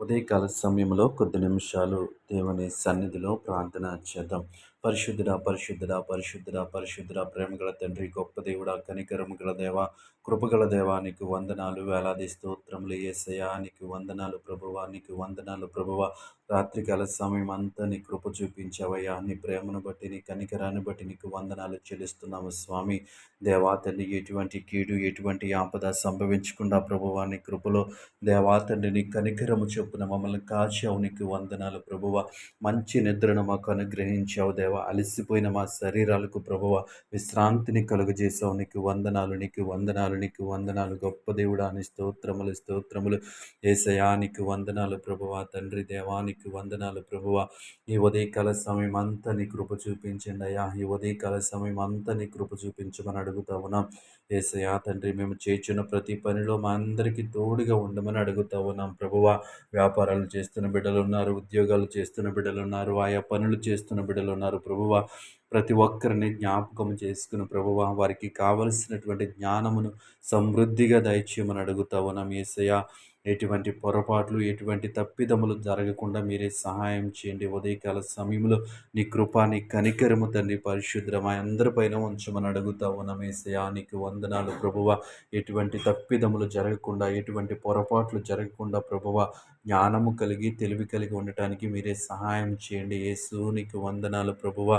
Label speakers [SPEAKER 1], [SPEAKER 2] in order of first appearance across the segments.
[SPEAKER 1] ఉదయకాల సమయంలో కొద్ది నిమిషాలు దేవుని సన్నిధిలో ప్రార్థన చేద్దాం. పరిశుద్ధుడ పరిశుద్ధుడ పరిశుద్ధుడ పరిశుద్ధుడ. ప్రేమగల తండ్రి గొప్ప దేవుడ కనికరము గల దేవ కృపగల దేవానికి వందనాలు వేలాది స్తోత్రములు ఏసయానికి వందనాలు ప్రభువానికి వందనాలు ప్రభువ. రాత్రికాల సమయం అంతా నీ కృప చూపించావయ్యా. నీ ప్రేమను బట్టి నీ కనికరాన్ని బట్టి నీకు వందనాలు చెల్లిస్తున్నాము స్వామి. దేవాతండి ఎటువంటి కీడు ఎటువంటి ఆపద సంభవించకుండా ప్రభువాని కృపలో దేవాతండి నీ కనికరము చొప్పున మమ్మల్ని కాచావు. నీకు వందనాలు ప్రభువ. మంచి నిద్రను మాకు అనుగ్రహించావు దేవ. అలసిపోయిన మా శరీరాలకు ప్రభువ విశ్రాంతిని కలుగజేసావు నీకు వందనాలు నీకు వందనాలు నీకు వందనాలు. గొప్ప దేవుడాని స్తోత్రములు స్తోత్రములు. ఏసయానికి వందనాలు ప్రభువ. తండ్రి దేవానికి నీకు వందనాలు ప్రభువ. ఈ ఉదయకాల సమయం అంతా నీ కృప చూపించండి అయ్యా. ఈ ఉదయకాల సమయం అంతా నీ కృప చూపించమని అడుగుతా ఉన్నాం. ఏసయా తండ్రి మేము చేర్చిన ప్రతి పనిలో మా అందరికీ తోడుగా ఉండమని అడుగుతా ఉన్నాం ప్రభువ. వ్యాపారాలు చేస్తున్న బిడ్డలు ఉన్నారు ఉద్యోగాలు చేస్తున్న బిడ్డలు ఉన్నారు ఆయా పనులు చేస్తున్న బిడ్డలు ఉన్నారు. ప్రభువ. ప్రతి ఒక్కరిని జ్ఞాపకం చేసుకుని ప్రభువ వారికి కావలసినటువంటి జ్ఞానమును సమృద్ధిగా దయచేయమని అడుగుతావు ఉన్నాం ఎటువంటి పొరపాట్లు ఎటువంటి తప్పిదములు జరగకుండా మీరే సహాయం చేయండి. ఉదయకాల సమయంలో నీ కృపాని కనికరము తండ్రి పరిశుద్రమా అందరిపైన ఉంచమని అడుగుతా ఉన్నమేసయా నీకు వందనాలు ప్రభువ. ఎటువంటి తప్పిదములు జరగకుండా ఎటువంటి పొరపాట్లు జరగకుండా ప్రభువ జ్ఞానము కలిగి తెలివి కలిగి ఉండటానికి మీరే సహాయం చేయండి. యేసు నీకు వందనాలు ప్రభువ.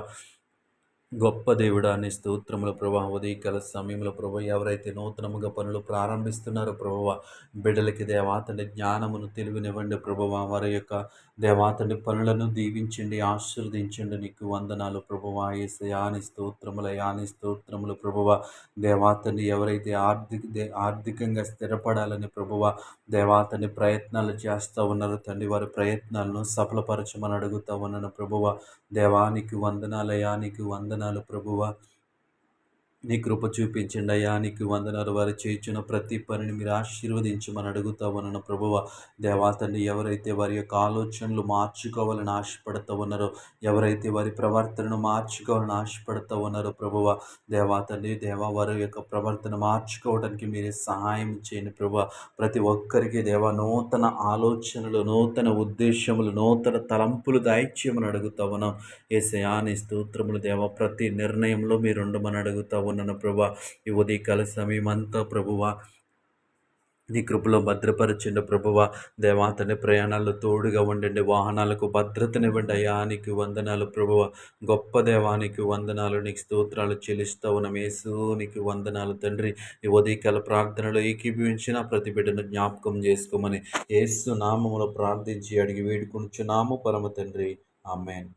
[SPEAKER 1] గొప్ప దేవుడా అని స్తోత్రముల ప్రభావ ఉదయకాల సమయంలో ప్రభా ఎవరైతే నూతనముగా పనులు ప్రారంభిస్తున్నారో ప్రభువ బిడ్డలకి దేవాతని జ్ఞానమును తెలివినివ్వండి ప్రభువ వారి యొక్క దేవాతని పనులను దీవించండి ఆశీర్వదించండి. నీకు వందనాలు ప్రభువ ఏసయాని స్తోత్రముల యాని స్తోత్రములు ప్రభువ దేవాతని ఎవరైతే ఆర్థిక ఆర్థికంగా స్థిరపడాలని ప్రభువ దేవాతని ప్రయత్నాలు చేస్తూ ఉన్నారు తండ్రి వారి ప్రయత్నాలను సఫలపరచమని అడుగుతా ఉన్నాను ప్రభువ దేవానికి వందనాలయానికి వందన వందనాలు ప్రభువ. నీ కృప చూపించండి అయ్యా. నీకు వందనాలు. వారు చేయించిన ప్రతి పనిని మీరు ఆశీర్వదించమని అడుగుతా ఉన్నాను ప్రభువ. దేవాతండి ఎవరైతే వారి యొక్క ఆలోచనలు మార్చుకోవాలని ఆశపడుతూ ఉన్నారో ఎవరైతే వారి ప్రవర్తనను మార్చుకోవాలని ఆశపడుతూ ఉన్నారో ప్రభువ దేవాతండి దేవా వారి యొక్క ప్రవర్తన మార్చుకోవడానికి మీరే సహాయం చేయండి ప్రభు ప్రతి ఒక్కరికి దేవ నూతన ఆలోచనలు నూతన ఉద్దేశములు నూతన తలంపులు దాయిచ్యమని అడుగుతా ఉన్నాం. శయాని స్తోత్రములు దేవ ప్రతి నిర్ణయంలో మీరు ఉండమని అడుగుతా ఉన్నాను ప్రభా ఈ ఉదయకాల సమయం అంతా ప్రభువా నీ కృపలో భద్రపరచండి ప్రభువ దేవాతని ప్రయాణాల్లో తోడుగా ఉండండి. వాహనాలకు భద్రతనివ్వండి అయ్యా. నీకు వందనాలు ప్రభువ. గొప్ప దేవానికి వందనాలు నీకు స్తోత్రాలు చెల్లిస్తూ ఉన్న. మేసు నీకు వందనాలు తండ్రి. ఈ ఉదయకాల ప్రార్థనలో ఏకీభవించిన ప్రతి బిడ్డను జ్ఞాపకం చేసుకోమని ఏసు నామములో ప్రార్థించి అడిగి వేడుకొనుచున్నాము. పరమ తండ్రి. ఆమెన్.